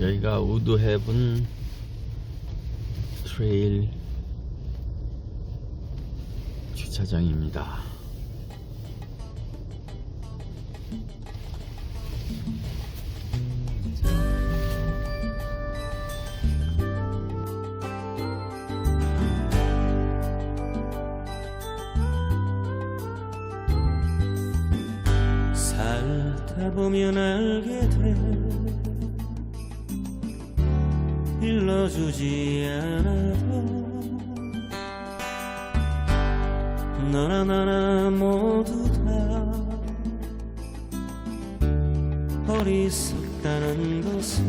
여기가 우드 헤븐 트레일 주차장입니다. 살다 보면 알게 돼 일러주지 않아도 너나 나나 모두 다 어리석다는 것은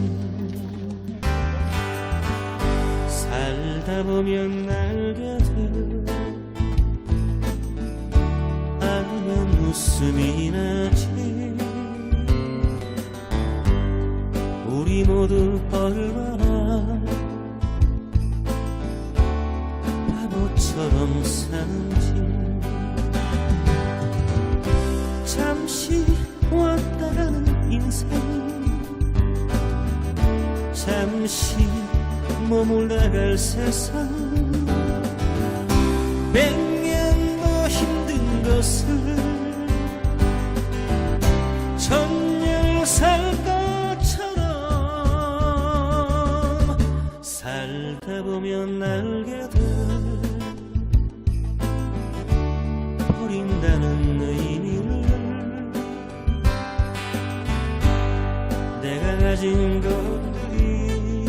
살다 보면 알게 돼. 알면 웃음이 나지. 우리 모두 얼마나 바보처럼 사는지. 잠시 왔다 가는 인생 잠시 머물다 갈 세상. 백년도 힘든 것을 천년 살 것처럼 살다 보면 알 의미를 내가 가진 것들이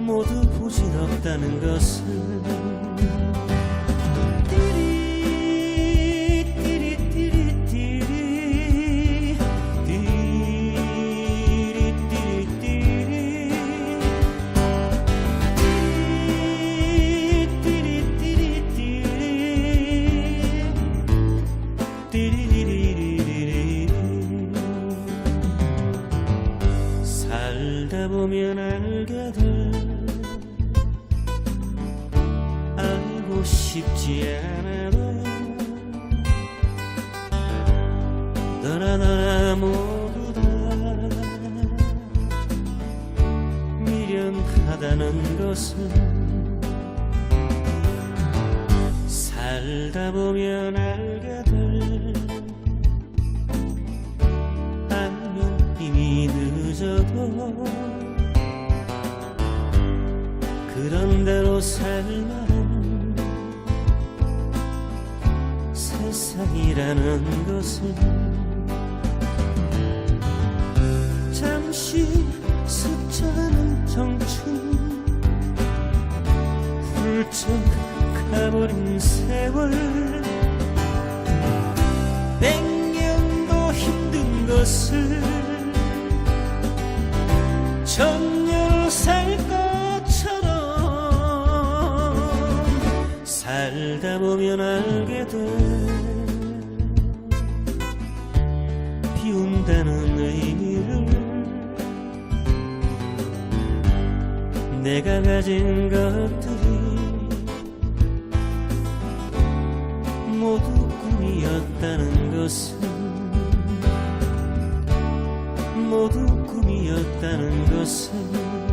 모두 부질없다는 것을 보면 알게 돼. 알고 싶지 않아도 너나 나나 모두 다 미련하다는 것은 살다 보면 알게 될 알면 이미 늦어도 그런 대로 살만한 세상이라는 것을 잠시 스쳐가는 청춘 훌쩍 가버린 세월 살다 보면 알게 돼. 비운다는 의미를 내가 가진 것들이 모두 꿈이었다는 것은 모두 꿈이었다는 것은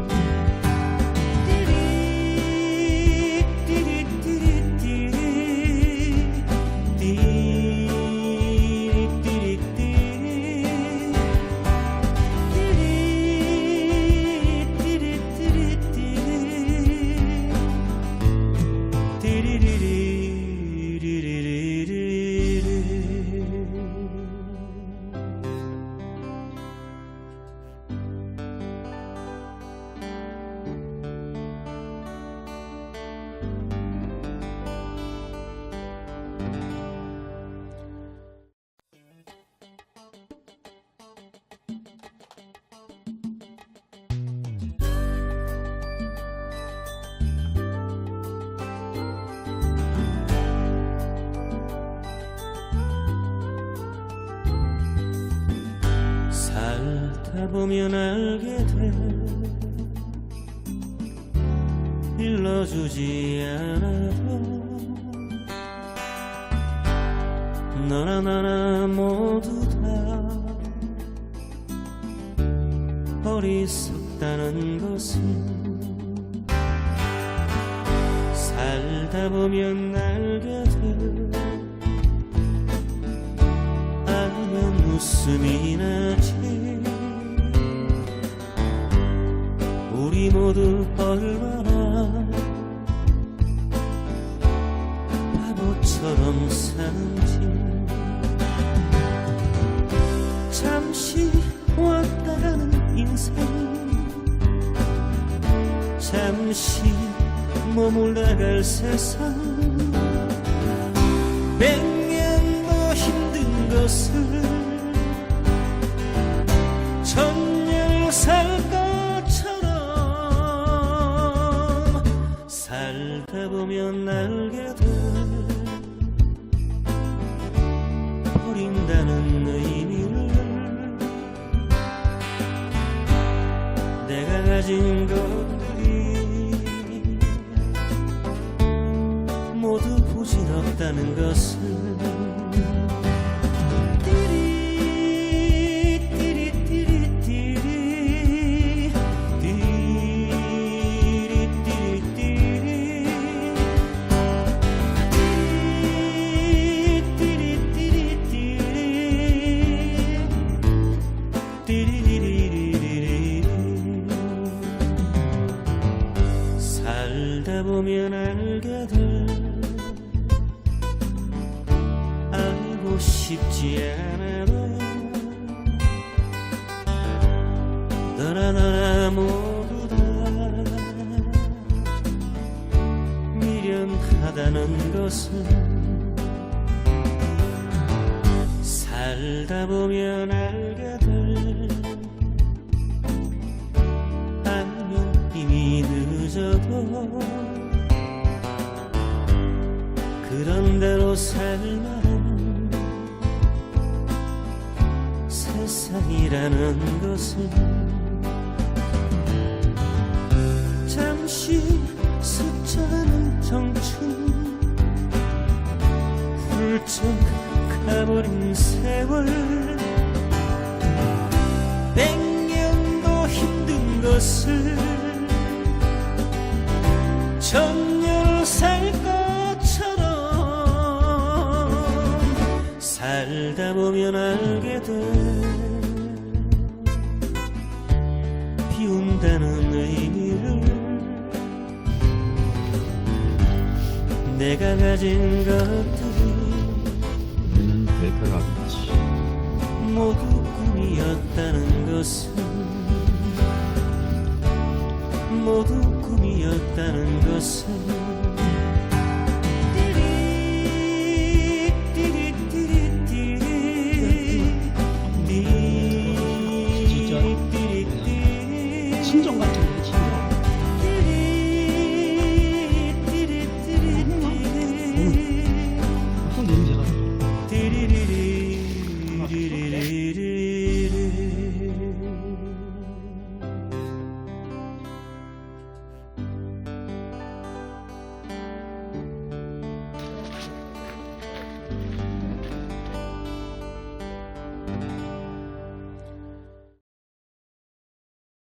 did it. 살다 보면 알게 돼. 일러주지 않아도 너나 나나 모두 다 어리석다는 것은 살다 보면 알게 돼. 알면 웃음이 나지 모두 얼마나 바보처럼 사는지. 잠시 왔다 가는 인생. 잠시 머물다 갈 세상. 백년도 힘든 것을 살다 보면 돼 버린다는 의미를 내가 가진 것들이 모두 부질없다는 것을 살다 보면 알게 돼. 알고 싶지 않아도 너나 나나 모두 다 미련하다는 것은 살다 보면 알게 될 늦어도 그런 대로 살만한 세상이라는 것은 잠시 스쳐가는 청춘 훌쩍 가버린 세월. 백년도 힘든 것을 천년 살 것처럼 살다 보면 알게 돼. 비운다는 의미를 내가 가진 것들이 모두 꿈이었다는 것은 모두 꿈이었다는 것은